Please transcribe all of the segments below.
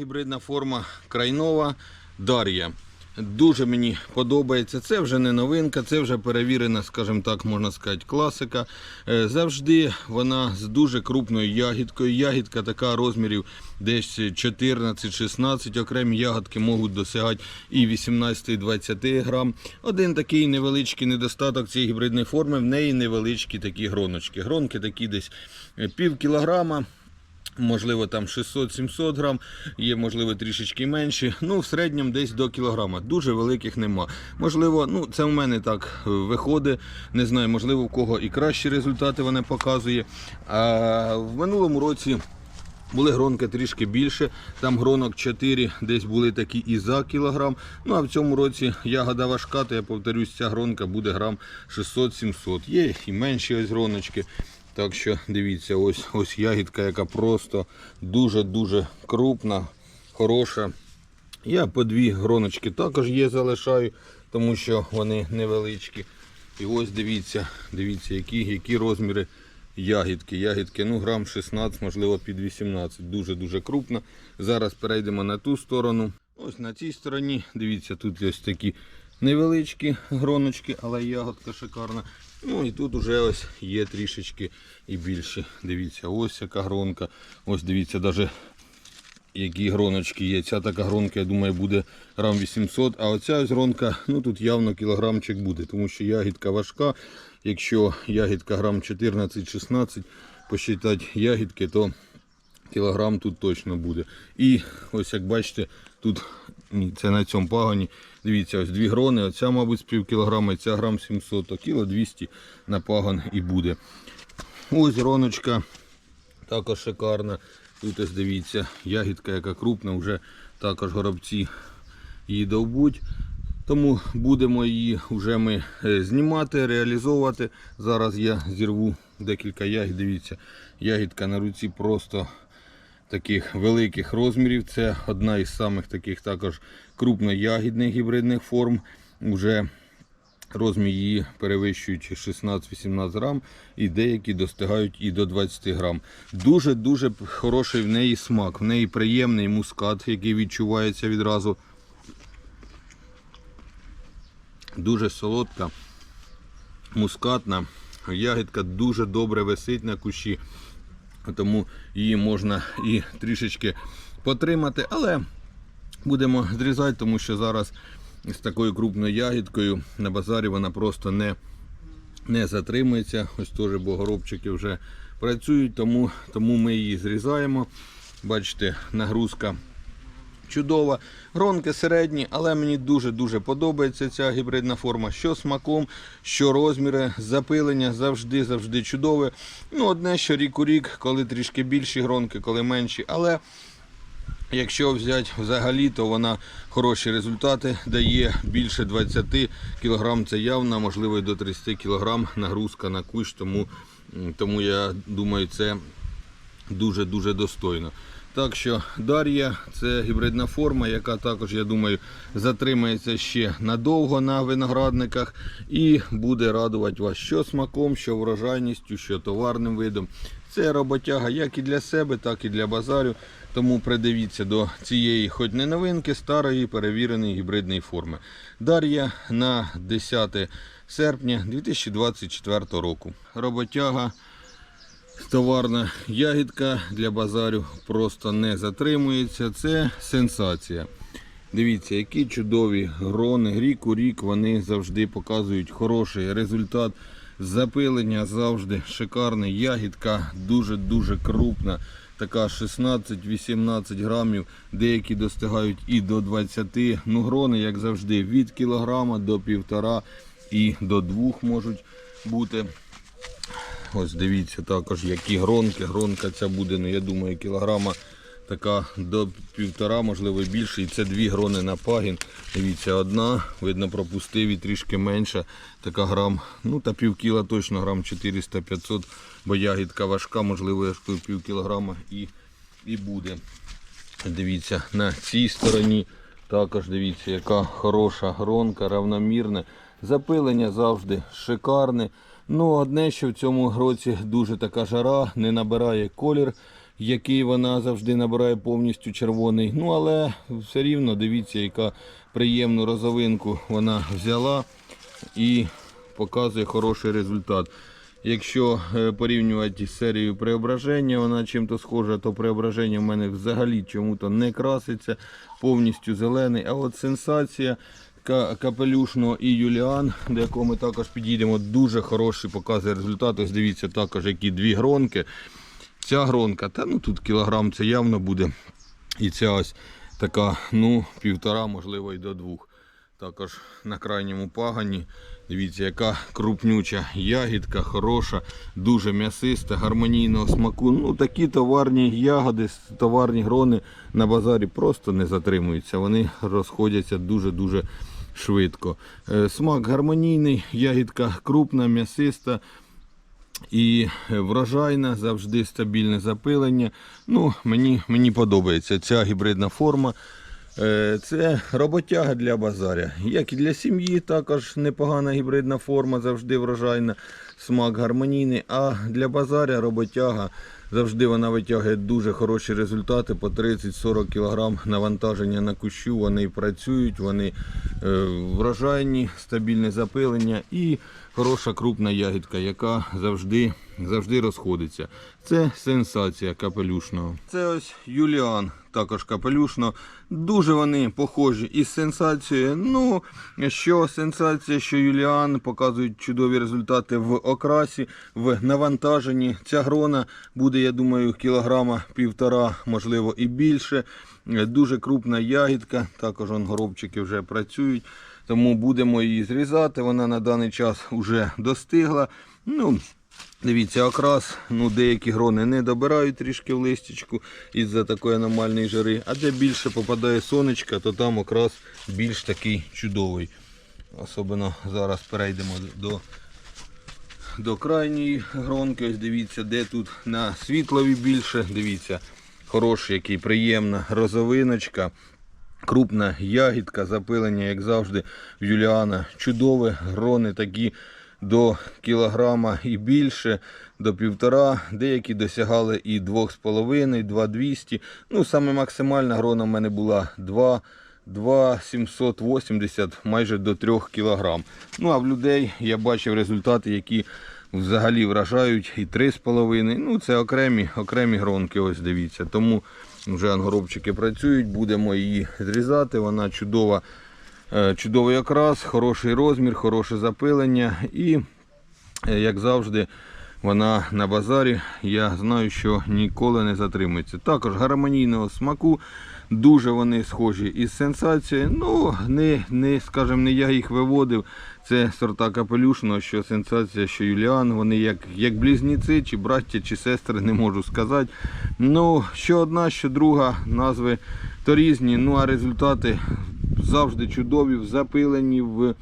гібридна форма крайнова Дар'я. Дуже мені подобається. Це вже не новинка, це вже перевірена, скажімо так, можна сказати, класика. Е, Завжди вона з дуже крупною ягідкою. Ягідка така розмірів десь 14-16. Окремі ягодки можуть досягати і 18-20 грам. Один такий невеличкий недостаток цієї гібридної форми, в неї невеличкі такі гроночки. Гронки такі десь е, пів кілограма. Можливо, там 600-700 грам, є, можливо, трішечки менші. Ну, в середньому десь до кілограма. Дуже великих нема. Можливо, ну це в мене так е, виходить. Не знаю, можливо, в кого і кращі результати вона показує. А в минулому році. Були гронки трішки більше, там гронок 4, десь були такі і за кілограм. Ну а в цьому році ягода важка, то я повторюсь, ця гронка буде грам 600-700. Є і менші ось гроночки. Так що дивіться, ось ось ягідка, яка просто дуже-дуже крупна, хороша. Я по дві гроночки також є, залишаю, тому що вони невеличкі. І ось дивіться, дивіться, які, які розміри ягідки. Ягідки, ну грам 16, можливо, під 18. Дуже-дуже крупна. Зараз перейдемо на ту сторону. Ось на цій стороні, дивіться, тут ось такі невеличкі гроночки, але ягодка шикарна. Ну і тут уже ось є трішечки і більше. Дивіться, ось яка гронка. Ось дивіться, навіть які гроночки є. Ця така гронка, я думаю, буде грам 800, а оця ось гронка, ну тут явно кілограмчик буде, тому що ягідка важка. Якщо ягідка грам 14-16, посчитати ягідки, то кілограм тут точно буде. І ось як бачите, тут це на цьому пагоні. Дивіться, ось дві грони, оця, мабуть, з пів кілограма, ця грам 700, то кіло 200 на пагон і буде. Ось гроночка також шикарна. Тут ось дивіться, ягідка, яка крупна, вже також горобці її довбуть. Тому будемо її вже ми е, знімати, реалізовувати. Зараз я зірву декілька ягід. Дивіться, ягідка на руці просто таких великих розмірів. Це одна із самих таких також крупноягідних гібридних форм. Уже Розмір її перевищують 16-18 грам, і деякі достигають і до 20 грам. Дуже-дуже хороший в неї смак, в неї приємний мускат, який відчувається відразу. Дуже солодка, мускатна. Ягідка дуже добре висить на кущі, тому її можна і трішечки потримати, але будемо зрізати, тому що зараз з такою крупною ягідкою на базарі вона просто не, не затримується. Ось теж богоробчики вже працюють, тому, тому ми її зрізаємо. Бачите, нагрузка чудова. Гронки середні, але мені дуже-дуже подобається ця гібридна форма. Що смаком, що розміри, запилення завжди-завжди чудове. Ну, одне, що рік у рік, коли трішки більші гронки, коли менші. Але Якщо взяти взагалі, то вона хороші результати дає більше 20 кг. Це явно, можливо, і до 30 кг нагрузка на кущ, тому, тому я думаю, це дуже-дуже достойно. Так що Дар'я це гібридна форма, яка також, я думаю, затримається ще надовго на виноградниках і буде радувати вас що смаком, що врожайністю, що товарним видом. Це роботяга як і для себе, так і для базарю. Тому придивіться до цієї, хоч не новинки, старої перевіреної гібридної форми. Дар'я на 10 серпня 2024 року. Роботяга. Товарна ягідка для базарю просто не затримується. Це сенсація. Дивіться, які чудові грони. Рік у рік вони завжди показують хороший результат. Запилення завжди шикарне. Ягідка дуже-дуже крупна. Така 16-18 грамів. Деякі достигають і до 20. Ну, грони, як завжди, від кілограма до півтора і до двох можуть бути. Ось дивіться також, які гронки. Гронка ця буде, ну я думаю, кілограма така до півтора, можливо більше. І це дві грони на пагін. Дивіться, одна, видно, пропустив і трішки менша. Така грам, ну та пів кіла точно, грам 400-500, бо ягідка важка, можливо, я ж пів кілограма і, і буде. Дивіться, на цій стороні також дивіться, яка хороша гронка, равномірне. Запилення завжди шикарне. Ну, одне, що в цьому році дуже така жара, не набирає колір який вона завжди набирає повністю червоний. Ну, але все рівно дивіться, яка приємну розовинку вона взяла і показує хороший результат. Якщо е, порівнювати з серією преображення, вона чим-то схожа, то преображення в мене взагалі чому-то не краситься, повністю зелений. А от сенсація Ка- капелюшного і Юліан, до якого ми також підійдемо, дуже хороший показує результат. Ось дивіться також, які дві гронки. Ця гронка, та ну тут кілограм це явно буде. І ця ось така, ну, півтора, можливо, і до двох. Також на крайньому пагані. Дивіться, яка крупнюча ягідка, хороша, дуже м'ясиста, гармонійного смаку. Ну, такі товарні ягоди, товарні грони на базарі просто не затримуються. Вони розходяться дуже-дуже швидко. Е, Смак гармонійний, ягідка крупна, м'ясиста і врожайна, завжди стабільне запилення. Ну, мені, мені подобається ця гібридна форма. Е, Це роботяга для базаря. Як і для сім'ї, також непогана гібридна форма, завжди врожайна, смак гармонійний. А для базаря роботяга завжди вона витягує дуже хороші результати по 30-40 кг навантаження на кущу. Вони працюють, вони е, врожайні, стабільне запилення і хороша крупна ягідка, яка завжди, завжди розходиться. Це сенсація капелюшного. Це ось Юліан, також капелюшно. Дуже вони похожі із сенсацією. Ну, що сенсація, що Юліан показують чудові результати в окрасі, в навантаженні. Ця грона буде, я думаю, кілограма півтора, можливо, і більше. Дуже крупна ягідка. Також он, горобчики вже працюють. Тому будемо її зрізати. Вона на даний час вже достигла. Ну, Дивіться, окрас, ну деякі грони не добирають трішки в листячку із-за такої аномальної жари, а де більше попадає сонечка, то там окрас більш такий чудовий. Особливо зараз перейдемо до, до крайньої гронки. Ось дивіться, де тут на світлові більше. Дивіться, хороший, який приємна розовиночка. Крупна ягідка, запилення, як завжди, в Юліана. Чудові грони такі до кілограма і більше, до півтора. Деякі досягали і 2,5, 2,200. Ну, саме максимальна грона в мене була 2, 2,780, майже до 3 кілограм. Ну, а в людей я бачив результати, які взагалі вражають і 3,5. Ну, це окремі, окремі гронки, ось дивіться. Тому вже ангоробчики працюють, будемо її зрізати. Вона чудова, чудовий окрас, хороший розмір, хороше запилення. І, е, як завжди, вона на базарі. Я знаю, що ніколи не затримується. Також гармонійного смаку. Дуже вони схожі із сенсацією. Ну, не, не, скажімо, не я їх виводив. Це сорта капелюшного, що сенсація, що Юліан. Вони як, як близнюці, чи браття, чи сестри, не можу сказати. Ну, що одна, що друга, назви то різні. Ну а результати завжди чудові, в запиленні, в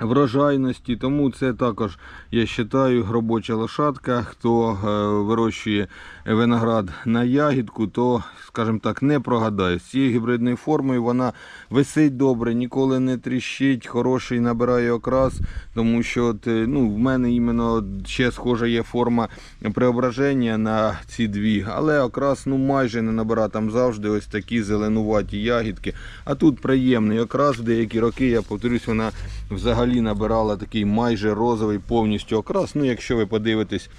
врожайності. Тому це також, я вважаю, робоча лошадка. Хто е, вирощує виноград на ягідку, то, скажімо так, не прогадає. З цією гібридною формою вона висить добре, ніколи не тріщить, хороший набирає окрас, тому що от, е, ну, в мене іменно ще схожа є форма преображення на ці дві, але окрас ну, майже не набирає. Там завжди ось такі зеленуваті ягідки. А тут приємний окрас. В деякі роки, я повторюсь, вона взагалі набирала такий майже розовий повністю окрас. Ну, якщо ви подивитесь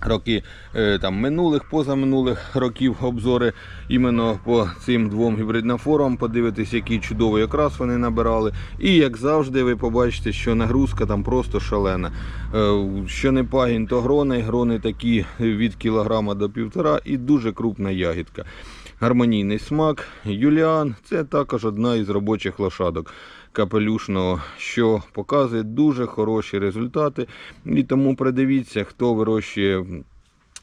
роки е, там, минулих, позаминулих років обзори іменно по цим двом гібридним формам, подивитись, який чудовий окрас вони набирали. І як завжди, ви побачите, що нагрузка там просто шалена. Е, Що не пагін, то грони, грони такі від кілограма до півтора і дуже крупна ягідка. Гармонійний смак. Юліан це також одна із робочих лошадок капелюшного, що показує дуже хороші результати. І тому придивіться, хто вирощує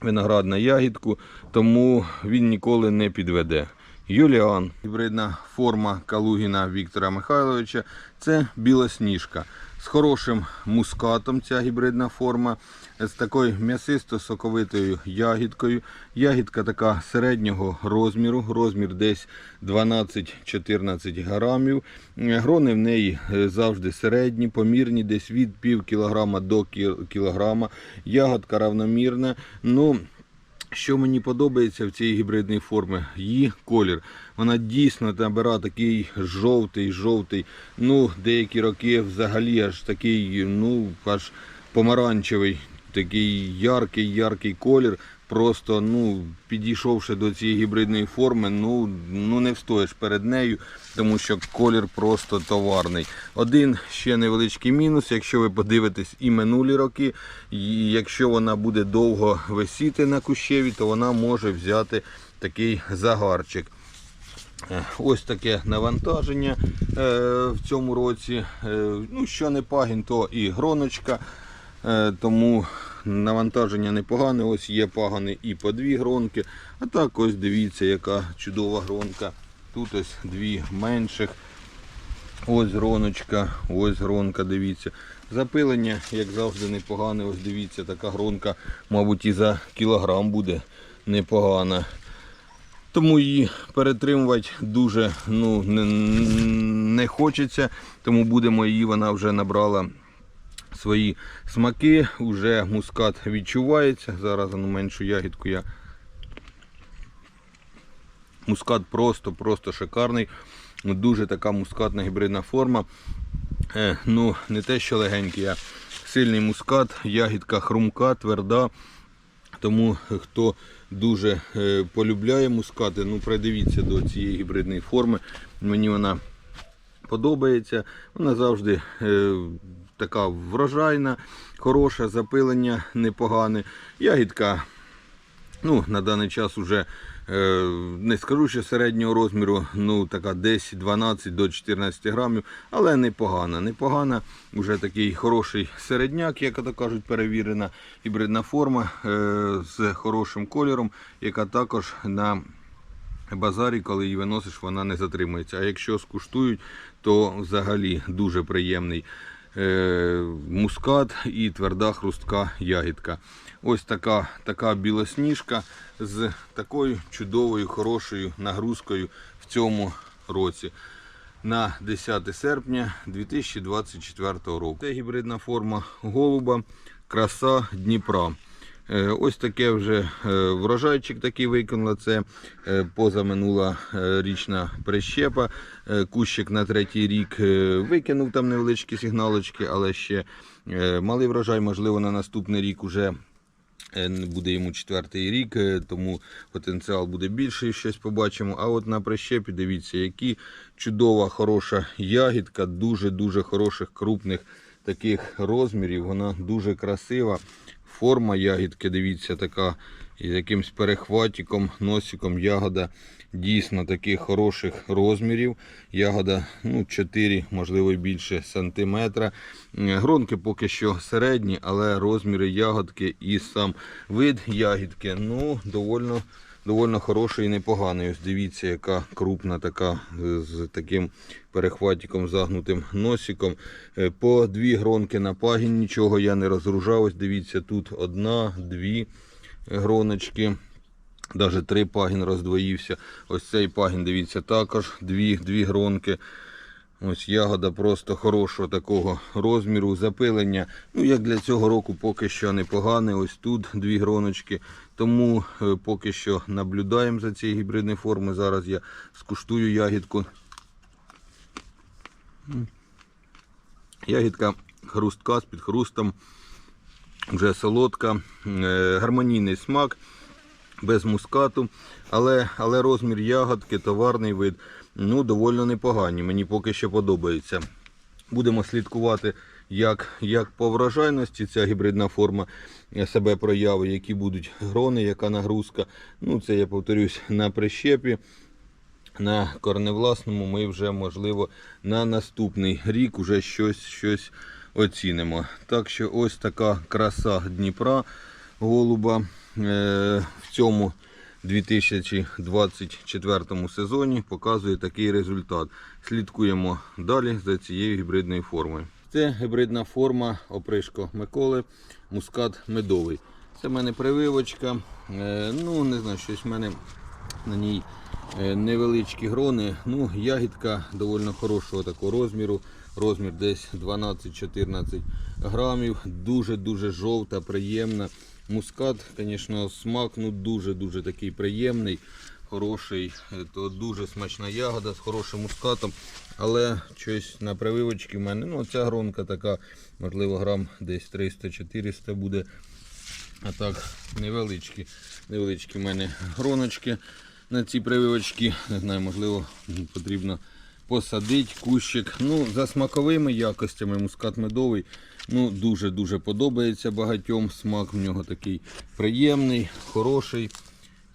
виноград на ягідку, тому він ніколи не підведе. Юліан, гібридна форма Калугіна Віктора Михайловича це білосніжка. З хорошим мускатом ця гібридна форма, з такою м'ясисто-соковитою ягідкою. Ягідка така середнього розміру, розмір десь 12-14 грамів. Е, Грони в неї е, завжди середні, помірні, десь від пів кілограма до кі- кілограма. Ягодка равномірна. Ну, Що мені подобається в цій гібридній формі? Її колір. Вона дійсно набирає такий жовтий, жовтий. Ну, деякі роки взагалі аж такий, ну, аж помаранчевий, такий яркий, яркий колір. Просто ну, підійшовши до цієї гібридної форми, ну, ну не встоїш перед нею, тому що колір просто товарний. Один ще невеличкий мінус, якщо ви подивитесь і минулі роки, і якщо вона буде довго висіти на кущеві, то вона може взяти такий загарчик. Е, Ось таке навантаження е, в цьому році. Е, Ну, що не пагін, то і гроночка. Е, Тому навантаження непогане. Ось є пагани і по дві гронки. А так ось дивіться, яка чудова гронка. Тут ось дві менших. Ось гроночка, ось гронка, дивіться. Запилення, як завжди, непогане. Ось дивіться, така гронка, мабуть, і за кілограм буде непогана. Тому її перетримувати дуже ну, не, не хочеться, тому будемо її, вона вже набрала свої смаки, вже мускат відчувається. Зараз ну, меншу ягідку я. Мускат просто-просто шикарний. Дуже така мускатна гібридна форма. Е, ну, не те, що легенький, а сильний мускат, ягідка хрумка, тверда. Тому хто дуже е, полюбляє мускати, ну придивіться до цієї гібридної форми. Мені вона подобається. Вона завжди е, така врожайна, хороша, запилення непогане. Ягідка ну, на даний час уже е, не скажу, що середнього розміру, ну така десь 12 до 14 грамів, але непогана. Непогана, вже такий хороший середняк, як то кажуть, перевірена гібридна форма е, з хорошим кольором, яка також на базарі, коли її виносиш, вона не затримується. А якщо скуштують, то взагалі дуже приємний мускат і тверда хрустка ягідка. Ось така, така білосніжка з такою чудовою, хорошою нагрузкою в цьому році. На 10 серпня 2024 року. Це гібридна форма голуба, краса Дніпра. Е, Ось таке вже е, врожайчик такий виконала. Це е, позаминула річна прищепа. Кущик на третій рік викинув там невеличкі сигналочки, але ще малий врожай, можливо, на наступний рік уже Е, буде йому четвертий рік, тому потенціал буде більший, щось побачимо. А от на прищепі, дивіться, які чудова, хороша ягідка, дуже-дуже хороших крупних таких розмірів. Вона дуже красива. Форма ягідки, дивіться, така із якимсь перехватиком, носиком ягода дійсно таких хороших розмірів. Ягода ну, 4, можливо більше сантиметра. Е, Гронки поки що середні, але розміри ягодки і сам вид ягідки ну, довольно, довольно хороший і непоганий. Ось дивіться, яка крупна така е, з таким перехватиком, загнутим носиком. Е, По дві гронки на пагін, нічого я не розгружав. Ось дивіться, тут одна, дві гроночки. Навіть три пагін роздвоївся. Ось цей пагін, дивіться, також дві, дві гронки. Ось ягода просто хорошого такого розміру, запилення. Ну, як для цього року поки що непогане. Ось тут дві гроночки. Тому е, поки що наблюдаємо за цією гібридною формою. Зараз я скуштую ягідку. Ягідка хрустка з підхрустом. Вже солодка, е, гармонійний смак без мускату, але, але розмір ягодки, товарний вид, ну, доволі непогані. Мені поки що подобається. Будемо слідкувати, як, як по врожайності ця гібридна форма себе прояви, які будуть грони, яка нагрузка. Ну, це я повторюсь на прищепі. На корневласному ми вже, можливо, на наступний рік вже щось, щось оцінимо. Так що ось така краса Дніпра голуба е, в цьому 2024 сезоні показує такий результат. Слідкуємо далі за цією гібридною формою. Це гібридна форма опришко Миколи, мускат медовий. Це в мене прививочка. Е, ну, не знаю, щось в мене на ній е, невеличкі грони. Ну, ягідка доволі хорошого такого розміру. Розмір десь 12-14 грамів. Дуже-дуже жовта, приємна. Мускат, звісно, смак ну, дуже-дуже такий приємний, хороший, Е, то дуже смачна ягода з хорошим мускатом. Але щось на прививочці в мене, ну ця гронка така, можливо, грам десь 300-400 буде. А так, невеличкі, невеличкі в мене гроночки на ці прививочки. Не знаю, можливо, потрібно посадити кущик. Ну, за смаковими якостями мускат медовий. Ну, дуже-дуже подобається багатьом. Смак в нього такий приємний, хороший.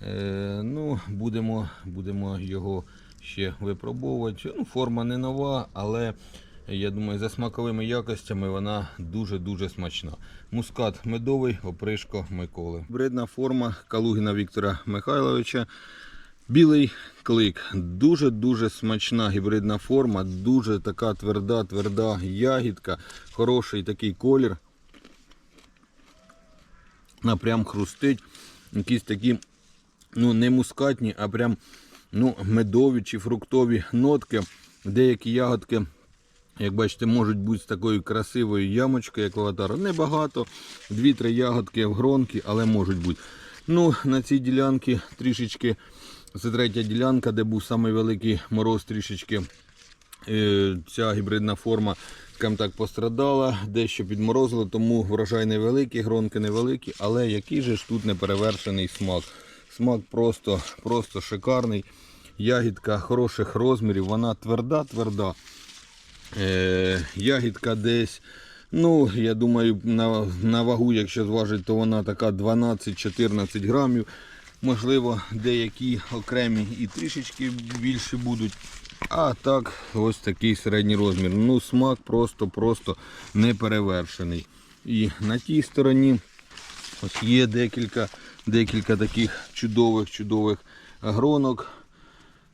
Е, ну, будемо, будемо його ще випробовувати. Ну, форма не нова, але я думаю, за смаковими якостями вона дуже-дуже смачна. Мускат медовий, опришко Миколи. Бридна форма Калугіна Віктора Михайловича. Білий клик. Дуже-дуже смачна гібридна форма, дуже така тверда, тверда ягідка, хороший такий колір. Вона прям хрустить. Якісь такі, ну, не мускатні, а прям ну, медові чи фруктові нотки. Деякі ягодки, як бачите, можуть бути з такою красивою ямочкою, як лаватара. Небагато, 2-3 ягодки в гронки, але можуть бути. Ну, на цій ділянці трішечки, це третя ділянка, де був самий великий мороз трішечки. Е, Ця гібридна форма скажімо так, пострадала, дещо підморозило, тому врожай невеликий, гронки невеликі, але який же ж тут неперевершений смак. Смак просто, просто шикарний. Ягідка хороших розмірів, вона тверда, тверда. Е, ягідка десь, ну, я думаю, на, на вагу, якщо зважить, то вона така 12-14 грамів. Можливо, деякі окремі і трішечки більше будуть. А так, ось такий середній розмір. Ну, смак просто-просто неперевершений. І на тій стороні ось є декілька, декілька таких чудових чудових гронок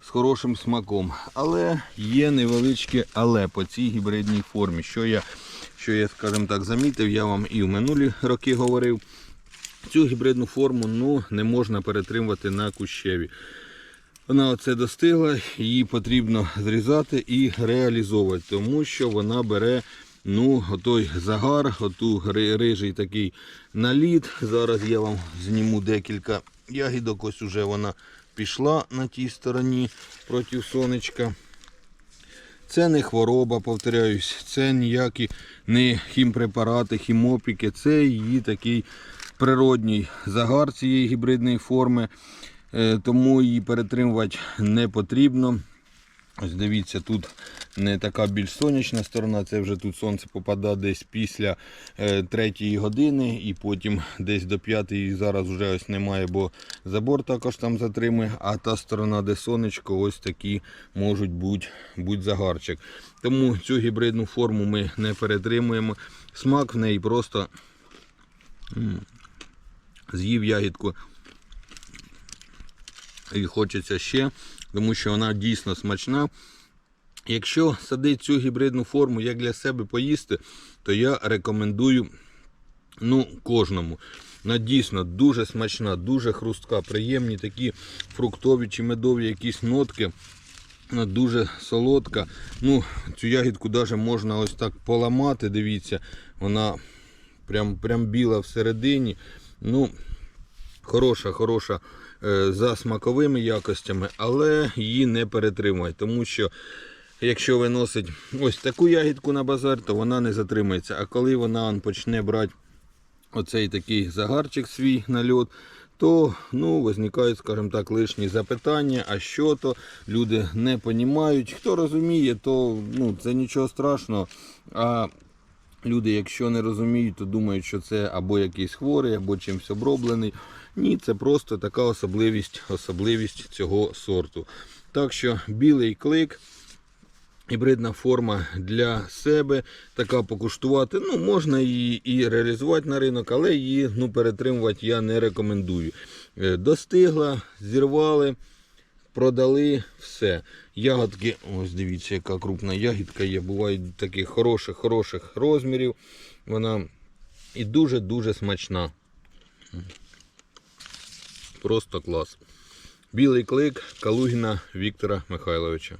з хорошим смаком. Але є невеличке але по цій гібридній формі. Що я, що я скажімо так, замітив, я вам і в минулі роки говорив. Цю гібридну форму ну, не можна перетримувати на кущеві. Вона оце достигла, її потрібно зрізати і реалізовувати, тому що вона бере ну, отой загар, оту рижий такий наліт. Зараз я вам зніму декілька ягідок. Ось уже вона пішла на тій стороні проти сонечка. Це не хвороба, повторяюсь, це ніякі не хімпрепарати, хімопіки, це її такий природній загар цієї гібридної форми, Е, тому її перетримувати не потрібно. Ось дивіться, тут не така більш сонячна сторона, це вже тут сонце попадає десь після е, третьої години і потім десь до п'ятої зараз вже ось немає, бо забор також там затримує, а та сторона, де сонечко, ось такі можуть бути будь загарчик. Тому цю гібридну форму ми не перетримуємо. Смак в неї просто з'їв ягідку і хочеться ще, тому що вона дійсно смачна. Якщо садити цю гібридну форму як для себе поїсти, то я рекомендую ну, кожному. Вона дійсно дуже смачна, дуже хрустка, приємні такі фруктові чи медові якісь нотки. Вона дуже солодка. Ну, Цю ягідку навіть можна ось так поламати. Дивіться, вона прям, прям біла всередині. Ну, хороша, хороша е, за смаковими якостями, але її не перетримує, тому що якщо виносить ось таку ягідку на базар, то вона не затримається. А коли вона он, почне брати оцей такий загарчик свій нальот, то ну, виникають, скажімо так, лишні запитання, а що то люди не розуміють. Хто розуміє, то ну, це нічого страшного. А Люди, якщо не розуміють, то думають, що це або якийсь хворий, або чимось оброблений. Ні, це просто така особливість, особливість цього сорту. Так що білий клик, гібридна форма для себе, така покуштувати. Ну, можна її і реалізувати на ринок, але її ну, перетримувати я не рекомендую. Е, Достигла, зірвали. Продали все. Ягодки, ось дивіться, яка крупна ягідка є. Бувають таких хороших, хороших розмірів. Вона і дуже-дуже смачна. Просто клас. Білий клик Калугіна Віктора Михайловича.